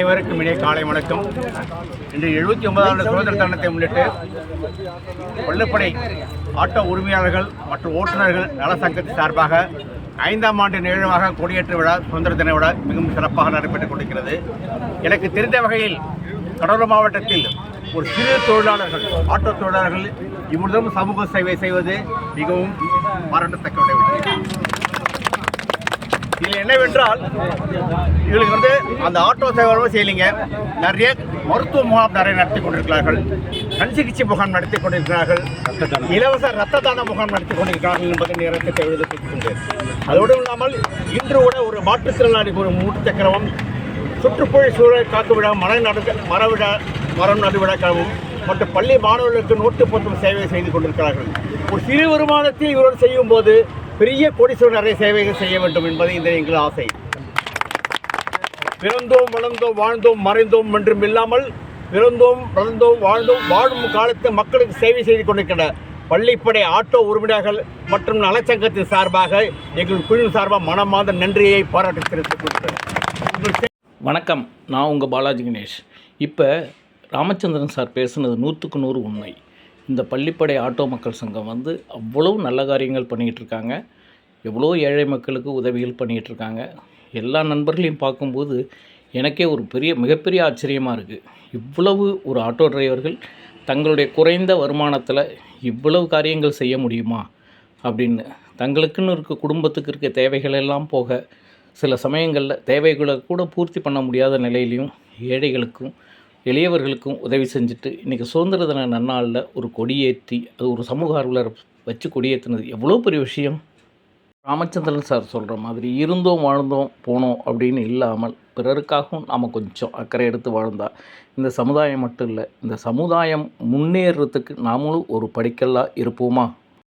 அனைவருக்கும் இணைய காலை வணக்கம். இன்று எழுபத்தி ஒன்பதாண்டு சுதந்திர தினத்தை முன்னிட்டு கொல்லப்படை ஆட்டோ உரிமையாளர்கள் மற்றும் ஓட்டுநர்கள் நல சங்கத்தின் சார்பாக ஐந்தாம் ஆண்டு நிகழ்வாக கொடியேற்ற விழா சுதந்திர தின விழா மிகவும் சிறப்பாக நடைபெற்றுக் கொண்டிருக்கிறது. எனக்கு தெரிந்த வகையில் கடலூர் மாவட்டத்தில் ஒரு சிறு தொழிலாளர்கள் ஆட்டோ தொழிலாளர்கள் இவ்வளவு சமூக சேவை செய்வது மிகவும் பாராட்டத்தக்க விடவில்லை இதில் என்னவென்றால் இவங்களுக்கு வந்து அந்த ஆட்டோ சேவை செய்யலைங்க நிறைய மருத்துவ முகாம் நிறைய நடத்தி கொண்டிருக்கிறார்கள். கண் சிகிச்சை முகாம் நடத்தி கொண்டிருக்கிறார்கள். இலவச ரத்த தான முகாம் நடத்தி கொண்டிருக்கிறார்கள் என்பதை நேரத்தை தெரிவித்துக்கொண்டேன் அதோடு இல்லாமல் இன்று கூட ஒரு மாற்றுத்திறனாளி ஒரு மூட்டு சக்கரமும் சுற்றுப்புற சூழலை காத்து விழா மரம் நடு மர விழா மரம் நடு விழாக்கவும் மற்றும் பள்ளி மாணவர்களுக்கு நோட்டு பொருத்தும் சேவை செய்து கொண்டிருக்கிறார்கள். ஒரு சிறு வருமானத்தை இவர்கள் செய்யும் போது பெரிய கோடீஸ்வரரை சேவைகள் செய்ய வேண்டும் என்பது இந்த எங்கள் ஆசை. பிறந்தோம் வளர்ந்தோம் வாழ்ந்தோம் மறைந்தோம் என்றும் இல்லாமல் பிறந்தோம் வளர்ந்தோம் வாழ்ந்தோம் வாழும் காலத்து மக்களுக்கு சேவை செய்து கொண்டிருக்கின்ற பள்ளிப்படை ஆட்டோ உறுப்பினர்கள் மற்றும் நலச்சங்கத்தின் சார்பாக எங்கள் குழு சார்பாக மனமார்ந்த நன்றியை பாராட்டி தெரிவித்துக் கொள்கிறேன். வணக்கம். நான் உங்கள் பாலாஜி கணேஷ். இப்போ ராமச்சந்திரன் சார் பேசுனது நூற்றுக்கு நூறு உண்மை. இந்த பள்ளிப்படை ஆட்டோ மக்கள் சங்கம் வந்து அவ்வளவு நல்ல காரியங்கள் பண்ணிக்கிட்டு இருக்காங்க எவ்வளோ ஏழை மக்களுக்கு உதவிகள் பண்ணிக்கிட்டு இருக்காங்க எல்லா நண்பர்களையும் பார்க்கும்போது எனக்கே ஒரு பெரிய மிகப்பெரிய ஆச்சரியமாக இருக்குது இவ்வளவு ஒரு ஆட்டோ டிரைவர்கள் தங்களுடைய குறைந்த வருமானத்தில் இவ்வளவு காரியங்கள் செய்ய முடியுமா? அப்படின்னு தங்களுக்குன்னு இருக்க குடும்பத்துக்கு இருக்க தேவைகள் எல்லாம் போக சில சமயங்களில் தேவைகளை கூட பூர்த்தி பண்ண முடியாத நிலையிலையும் ஏழைகளுக்கும் எளியவர்களுக்கும் உதவி செஞ்சுட்டு இன்றைக்கி சுதந்திர தின நன்னாளில் ஒரு கொடியேற்றி அது ஒரு சமூக ஆர்வலர் வச்சு கொடியேற்றினது எவ்வளோ பெரிய விஷயம்? ராமச்சந்திரன் சார் சொல்கிற மாதிரி இருந்தோம் வாழ்ந்தோம் போனோம் அப்படின்னு இல்லாமல் பிறருக்காகவும் நாம் கொஞ்சம் அக்கறை எடுத்து வாழ்ந்தால் இந்த சமுதாயம் மட்டும் இல்லை இந்த சமுதாயம் முன்னேறத்துக்கு நாமளும் ஒரு படிக்கல்லாக இருப்போமா?